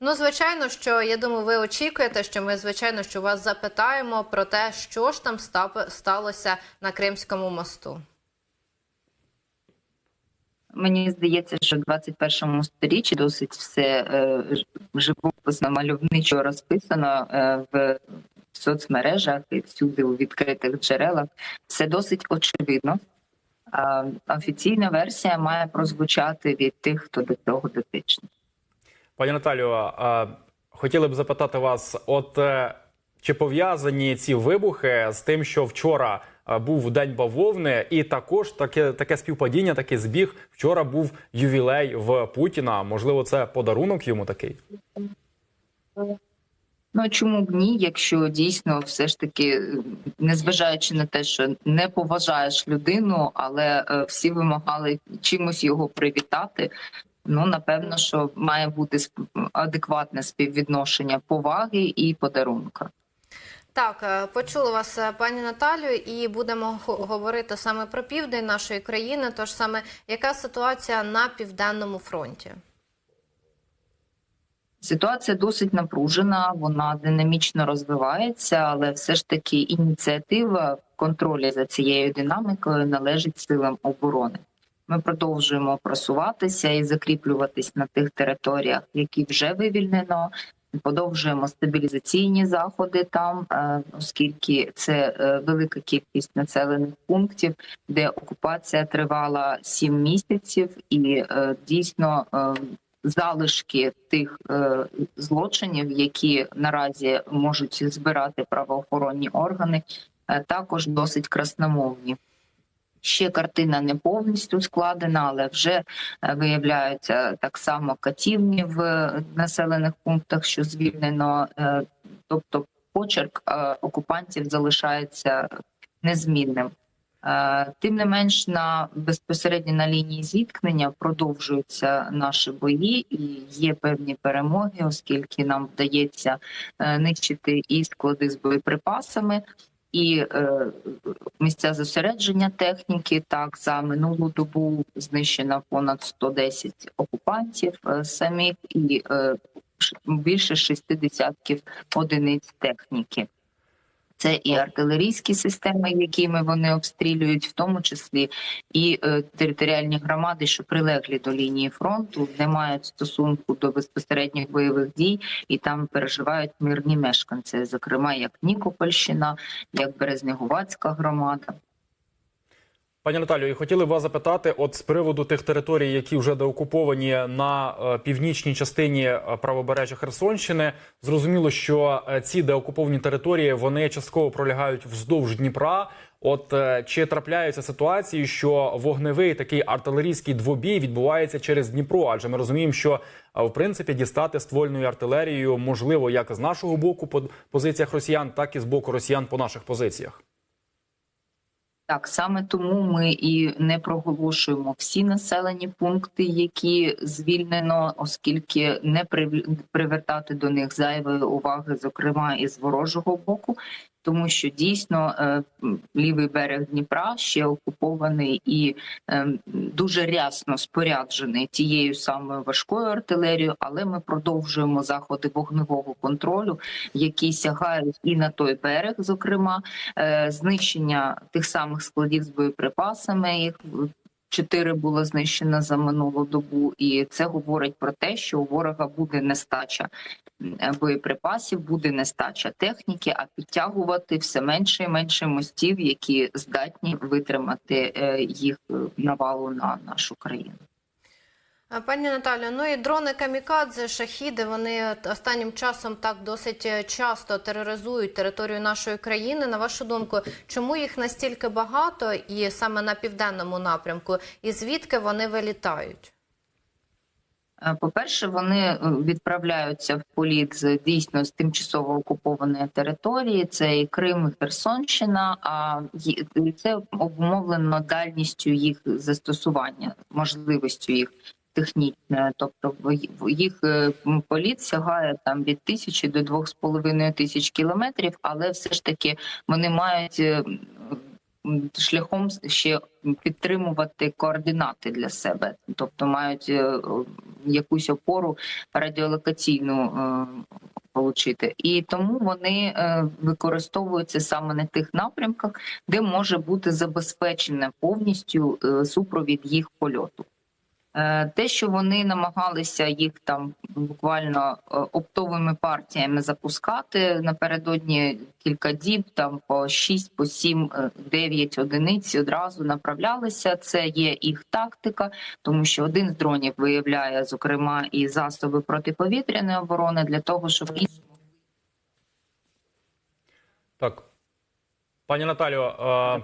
Ну, звичайно, що я думаю, ви очікуєте, що ми звичайно що вас запитаємо про те, що ж там сталося на Кримському мосту. Мені здається, що в 21 сторіччі досить все е, живописно, мальовничо розписано е, в соцмережах і всюди у відкритих джерелах. Все досить очевидно. А, офіційна версія має прозвучати від тих, хто до цього дотичний. Пані Наталію, хотіли б запитати вас: от е, чи пов'язані ці вибухи з тим, що вчора був день бавовни, і також таке таке співпадіння, такий збіг. Вчора був ювілей в Путіна. Можливо, це подарунок йому такий. Ну чому б ні, якщо дійсно все ж таки, е, незважаючи на те, що не поважаєш людину, але е, всі вимагали чимось його привітати. Ну напевно, що має бути адекватне співвідношення поваги і подарунка. Так, е, почули вас, е, пані Наталію, і будемо говорити саме про південь нашої країни. Тож саме яка ситуація на південному фронті? Ситуація досить напружена, вона динамічно розвивається, але все ж таки ініціатива в контролі за цією динамікою належить силам оборони. Ми продовжуємо просуватися і закріплюватись на тих територіях, які вже вивільнено. Продовжуємо стабілізаційні заходи там, е, оскільки це е, велика кількість населених пунктів, де окупація тривала сім місяців, і е, дійсно залишки тих злочинів, які наразі можуть збирати правоохоронні органи, також досить красномовні. Ще картина не повністю складена, але вже е, виявляються так само катівні в е, населених пунктах, що звільнено. е, Тобто, почерк окупантів залишається незмінним. Тим не менш, на безпосередньо на лінії зіткнення продовжуються наші бої, і є певні перемоги, оскільки нам вдається нищити і склади з боєприпасами, і е, місця зосередження техніки. Так за минулу добу знищено понад 110 окупантів е, самих і е, більше шести десятків одиниць техніки. Це і артилерійські системи, якими вони обстрілюють, в тому числі і е, територіальні громади, що прилеглі до лінії фронту, не мають стосунку до безпосередніх бойових дій, і там переживають мирні мешканці, зокрема як Нікопольщина, як Березнегувацька громада. Пані Наталію, хотіли б вас запитати, от з приводу тих територій, які вже деокуповані на е, північній частині е, правобережжя Херсонщини. Зрозуміло, що е, ці деокуповані території вони частково пролягають вздовж Дніпра. От чи трапляються ситуації, що вогневий такий артилерійський двобій відбувається через Дніпро? Адже ми розуміємо, що в принципі дістати ствольною артилерією можливо як з нашого боку по позиціях росіян, так і з боку росіян по наших позиціях. Так, саме тому ми і не проголошуємо всі населені пункти, які звільнено, оскільки не прив- привертати до них зайвої уваги, зокрема і з ворожого боку, тому що дійсно е, лівий берег Дніпра ще окупований і е, дуже рясно споряджений тією самою важкою артилерією, але ми продовжуємо заходи вогневого контролю, які сягають і на той берег, зокрема е, знищення тих самих складів з боєприпасами. Їх чотири було знищено за минулу добу, і це говорить про те, що у ворога буде нестача боєприпасів, буде нестача техніки, а підтягувати все менше і менше мостів, які здатні витримати е, їх е, навалу на нашу країну. Пані Наталю, ну і дрони камікадзе, шахіди, вони останнім часом так досить е, часто тероризують територію нашої країни. На вашу думку, чому їх настільки багато і саме на південному напрямку? І звідки вони вилітають? Е, По-перше, вони е, відправляються в політ з дійсно з тимчасово окупованої території. Це і Крим, і Херсонщина. А це обумовлено дальністю їх застосування, можливістю їх технічною. Тобто їх е, політ сягає там від тисячі до двох з половиною тисяч кілометрів, але все ж таки вони мають. е, шляхом ще підтримувати координати для себе, тобто мають е, якусь опору радіолокаційну отримати. І тому вони використовуються саме на тих напрямках, де може бути забезпечена повністю супровід їх польоту. Е, Те, що вони намагалися їх там буквально е, оптовими партіями запускати напередодні кілька діб, там по 6, по 7, е, 9 одиниць одразу направлялися. Це є їх тактика, тому що один з дронів виявляє зокрема і засоби протиповітряної оборони для того, щоб Так, пані Наталю, е,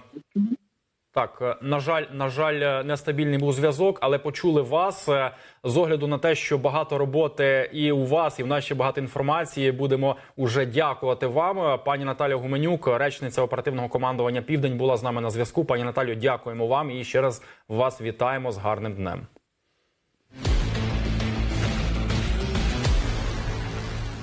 так, е, на жаль, на жаль, е, нестабільний був зв'язок, але почули вас Е, з огляду на те, що багато роботи і у вас, і в нас багато інформації. Будемо уже дякувати вам. Пані Наталя Гуменюк, речниця оперативного командування Південь, була з нами на зв'язку. Пані Наталю, дякуємо вам і ще раз вас вітаємо з гарним днем.